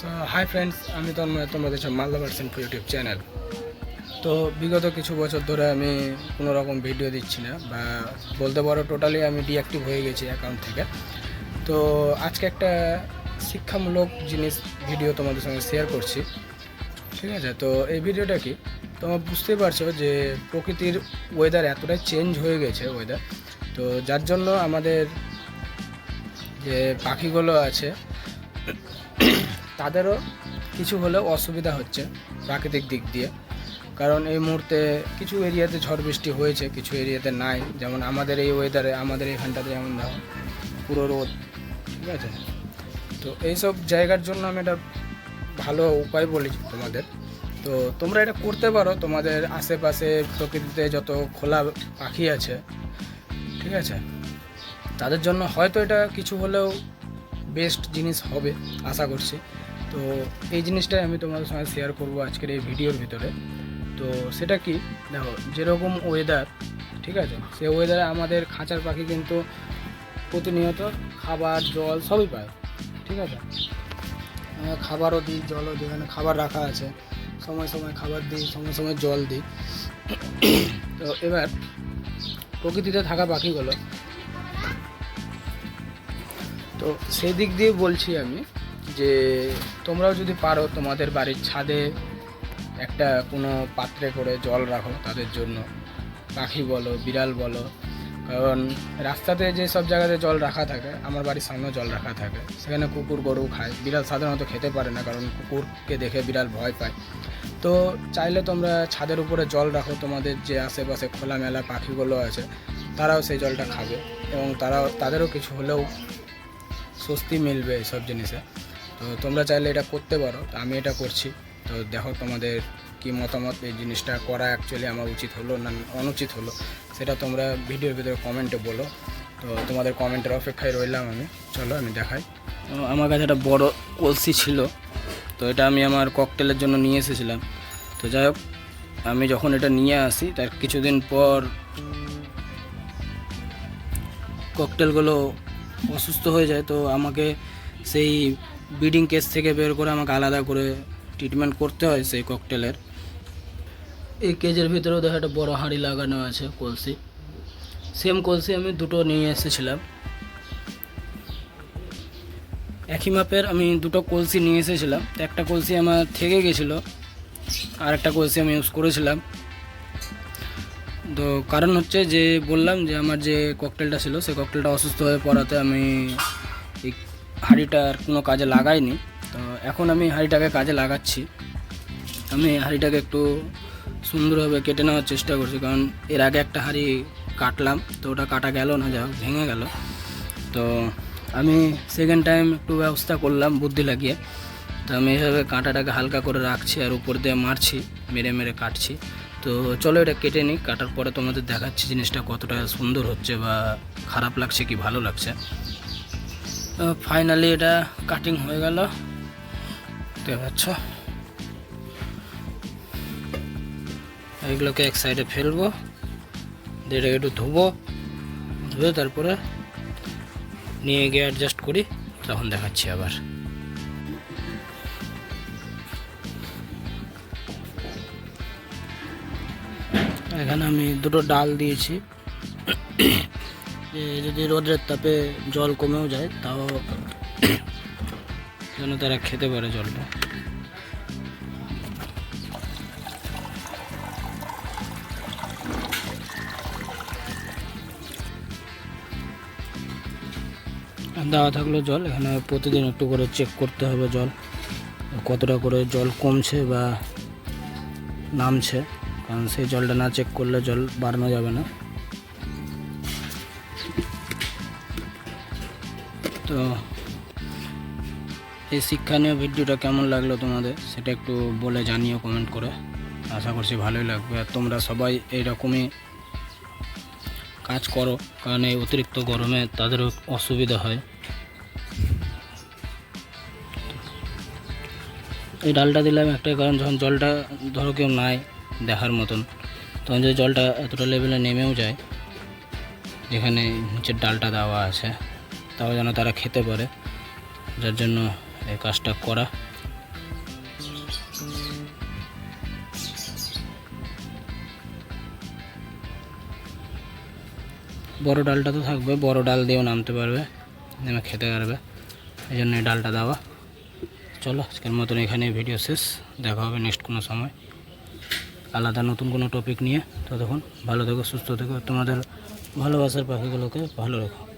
So hi friends আমি তন্ময়, তোমাদের দেখছ মালদা পার্সেন্ট ইউটিউব চ্যানেল তো বিগত কিছু বছর ধরে আমি কোনো রকম ভিডিও দিচ্ছি না, বা বলতে পারো টোটালি আমি ডিঅ্যাক্টিভ হয়ে গেছি অ্যাকাউন্ট থেকে। তো আজকে একটা শিক্ষামূলক জিনিস ভিডিও তোমাদের সঙ্গে শেয়ার করছি, ঠিক আছে? তো এই ভিডিওটা কি? তোমরা বুঝতে পারছ যে প্রকৃতির ওয়েদার এতটাই চেঞ্জ হয়ে গেছে ওয়েদার তো যার জন্য আমাদের যে পাখিগুলো আছে তাদেরও কিছু হলেও অসুবিধা হচ্ছে প্রাকৃতিক দিক দিয়ে। কারণ এই মুহূর্তে কিছু এরিয়াতে ঝড় বৃষ্টি হয়েছে, কিছু এরিয়াতে নাই। যেমন আমাদের এই ওয়েদারে আমাদের এইখানটাতে যেমন দেখো পুরো রোদ, ঠিক আছে? তো এইসব জায়গার জন্য আমি এটা ভালো উপায় বলি তোমাদের। তো তোমরা এটা করতে পারো, তোমাদের আশেপাশে প্রকৃতিতে যত খোলা পাখি আছে, ঠিক আছে? তাদের জন্য হয়তো এটা কিছু হলেও বেস্ট জিনিস হবে, আশা করছি। তো এই জিনিসটাই আমি তোমাদের সঙ্গে শেয়ার করব আজকের এই ভিডিওর ভিতরে। তো সেটা কি? দেখো, যেরকম ওয়েদার ঠিক আছে? সে ওয়েদারে আমাদের খাঁচার পাখি কিন্তু প্রতিনিয়ত খাবার, জল সবই পায়, ঠিক আছে? খাবারও দিই, জলও এখানে খাবার রাখা আছে। সময় সময় খাবার দিই, সময় সময় জল দিই। তো এবার প্রকৃতিতে থাকা পাখিগুলো, তো সেই দিক দিয়ে বলছি আমি যে তোমরাও যদি পারো তোমাদের বাড়ির ছাদে একটা কোনো পাত্রে করে জল রাখো তাদের জন্য। পাখি বলো, বিড়াল বলো, কারণ রাস্তাতে যে সব জায়গাতে জল রাখা থাকে, আমার বাড়ির সামনেও জল রাখা থাকে। সেখানে কুকুর, গরু খায়। বিড়াল সাধারণত খেতে পারে না, কারণ কুকুরকে দেখে বিড়াল ভয় পায়। তো চাইলে তোমরা ছাদের উপরে জল রাখো, তোমাদের যে আশেপাশে খোলামেলা পাখিগুলো আছে, তারাও সেই জলটা খাবে এবং তারাও, তাদেরও কিছু হলেও স্বস্তি মিলবে এইসব জিনিসে। তো তোমরা চাইলে এটা করতে পারো, তো আমি এটা করছি। তো দেখো তোমাদের কি মতামত, এই জিনিসটা করা অ্যাকচুয়ালি আমার উচিত হলো না অনুচিত হলো, সেটা তোমরা ভিডিওর ভিতরে কমেন্টে বলো। তো তোমাদের কমেন্টের অপেক্ষায় রইলাম আমি। চলো আমি দেখাই। আমার কাছে একটা বড় কলসি ছিল, তো এটা আমি আমার ককটেলের জন্য নিয়ে এসেছিলাম। তো যাই হোক, আমি যখন এটা নিয়ে আসি, তার কিছুদিন পর ককটেলগুলো অসুস্থ হয়ে যায়, তো আমাকে সেই ব্রিডিং কেস থেকে বের করে আমাকে আলাদা করে ট্রিটমেন্ট করতে হয় সেই ককটেলের এই কেজের ভিতরেও দেখো একটা বড় হাঁড়ি লাগানো আছে, কলসি। সেম কলসি আমি দুটো নিয়ে এসেছিলাম। একই মাপের আমি দুটো কলসি নিয়ে এসেছিলাম। একটা কলসি আমার থেকে গেছিল, আর একটা কলসি আমি ইউজ করেছিলাম। তো কারণ হচ্ছে যে বললাম যে আমার যে ককটেলটা ছিল, সেই ককটেলটা অসুস্থ হয়ে পড়াতে আমি এই হাঁড়িটা আর কোনো কাজে লাগাইনি। তো এখন আমি হাঁড়িটাকে কাজে লাগাচ্ছি। আমি হাঁড়িটাকে একটু সুন্দরভাবে কেটে নেওয়ার চেষ্টা করছি, কারণ এর আগে একটা হাঁড়ি কাটলাম, তো ওটা কাটা গেল না যা ভেঙে গেল। তো আমি সেকেন্ড টাইম একটু ব্যবস্থা করলাম বুদ্ধি লাগিয়ে। তো আমি এভাবে কাঁটাটাকে হালকা করে রাখছি আর উপর দিয়ে মারছি, মেরে মেরে কাটছি। তো চলো এটা কেটে নিই, কাটার পরে তোমাদের দেখাচ্ছি জিনিসটা কতটা সুন্দর হচ্ছে বা খারাপ লাগছে কি ভালো লাগছে। ফাইনালি এটা কাটিং হয়ে গেল। দেখতে পাচ্ছ? এগুলোকে এক সাইডে ফেলব, দিয়ে একটু ধুবো, ধুয়ে তারপরে নিয়ে গিয়ে অ্যাডজাস্ট করি, তখন দেখাচ্ছি আবার। এখানে আমি দুটো ডাল দিয়েছি। যে যদি রোদের তাপে জল কমেও যায়, তাও যেন তারা খেতে পারে জলটা দেওয়া থাকল জল, এখানে প্রতিদিন একটু করে চেক করতে হবে জল, কতটা করে জল কমছে বা নামছে, কারণ সেই জলটা না চেক করলে জল বাড়ানো যাবে না। তো এই শিক্ষণীয় ভিডিওটা কেমন লাগল তোমাদের, সেটা একটু বলে জানিও কমেন্ট করে। আশা করছি ভালোই লাগবে। আর তোমরা সবাই এইরকমই কাজ করো, কারণ এই অতিরিক্ত গরমে তাদেরও অসুবিধা হয়। এই ডালটা দিলাম একটাই, কারণ যখন জলটা ধরো কেউ নাই দেখার মতন, তখন যদি জলটা এতটা লেভেলে নেমেও যায়, যেখানে নিচের ডালটা দেওয়া আছে। তাও যেন তারা খেতে পারে। যার জন্য এই কাজটা করা। বড় ডালটা তো থাকবে, বড় ডাল দিয়েও নামতে পারবে নেমে খেতে পারবে। এই জন্য ডালটা দেওয়া। চলো, আজকের মতন এখানে ভিডিও শেষ। দেখা হবে নেক্সট কোনো সময়। আলাদা নতুন কোনো টপিক নিয়ে। ততক্ষণ ভালো থেকো, সুস্থ থেকো। তোমাদের ভালোবাসার পাখিগুলোকে ভালো রেখো।